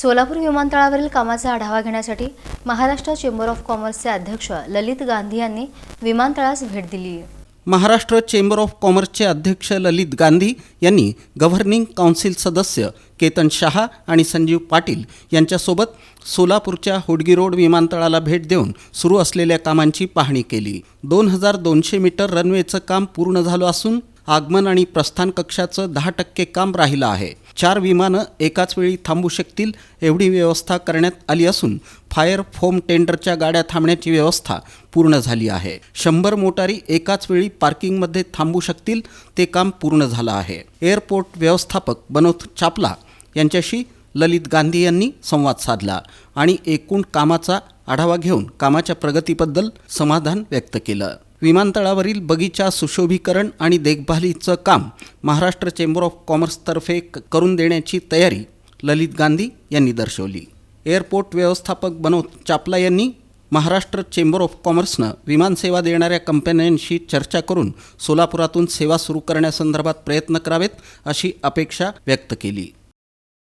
सोलापूर विमानतळावरील कामाचा आढावा घेण्यासाठी महाराष्ट्र चेंबर ऑफ कॉमर्सचे अध्यक्ष ललित गांधी यांनी विमानतळास भेट दिली. महाराष्ट्र चेंबर ऑफ कॉमर्सचे अध्यक्ष ललित गांधी यांनी गव्हर्निंग काउन्सिल सदस्य केतन शहा आणि संजीव पाटील यांच्यासोबत सोलापूरच्या होडगी रोड विमानतळाला भेट देऊन सुरू असलेल्या कामांची पाहणी केली. दोन हजार दोनशे मीटर रनवेचं काम पूर्ण झालं असून आगमन आणि प्रस्थान कक्षाचं दहा टक्के काम राहिलं आहे. चार विमानं एकाच वेळी थांबू शकतील एवढी व्यवस्था करण्यात आली असून फायर फोम टेंडरच्या गाड्या थांबण्याची व्यवस्था पूर्ण झाली आहे. शंभर मोटारी एकाच वेळी पार्किंगमध्ये थांबू शकतील ते काम पूर्ण झालं आहे. एअरपोर्ट व्यवस्थापक बनोथ चापला यांच्याशी ललित गांधी यांनी संवाद साधला आणि एकूण कामाचा आढावा घेऊन कामाच्या प्रगतीबद्दल समाधान व्यक्त केलं. विमानतळावरील बगीचा सुशोभीकरण आणि देखभालीचं काम महाराष्ट्र चेंबर ऑफ कॉमर्सतर्फे क- करून देण्याची तयारी ललित गांधी यांनी दर्शवली. एअरपोर्ट व्यवस्थापक बनोद चापला यांनी महाराष्ट्र चेंबर ऑफ कॉमर्सनं विमानसेवा देणाऱ्या कंपन्यांशी चर्चा करून सोलापुरातून सेवा सुरू करण्यासंदर्भात प्रयत्न करावेत अशी अपेक्षा व्यक्त केली.